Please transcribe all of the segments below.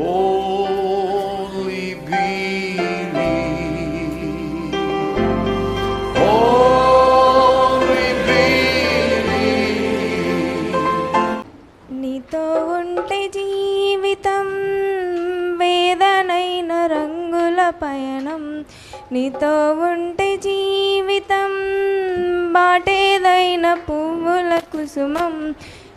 నీతో ఉంటే జీవితం వేదనైన రంగుల పయనం. నీతో ఉంటే జీవితం బాటేదైన పువ్వుల కుసుమం.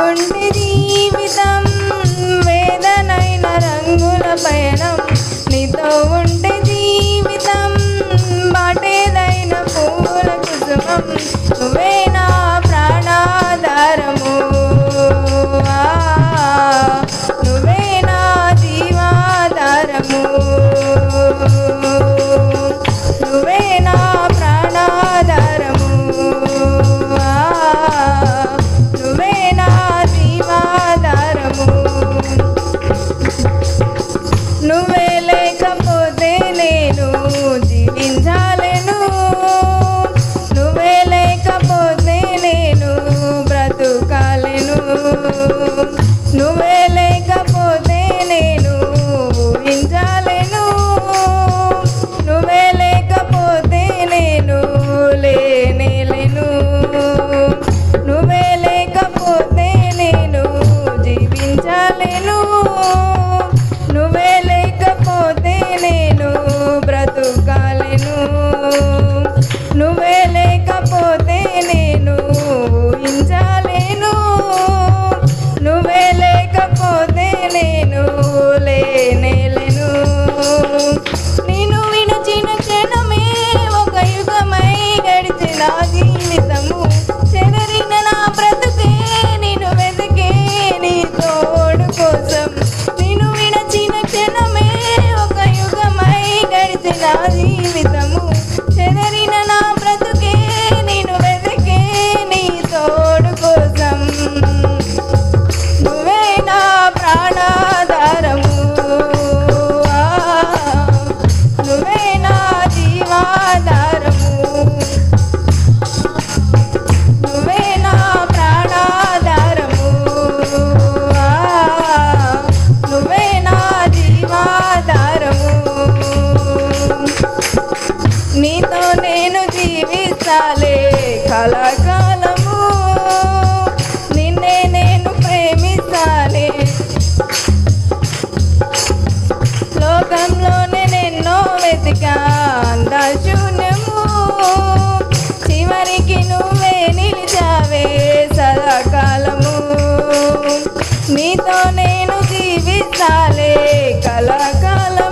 గుండె జీవితం వేదనైన రంగుల పయనం. నీతో ఉంటే పూల కుసుమం. No me కలకాలము నీతో నేను జీవించాలే కలకాలము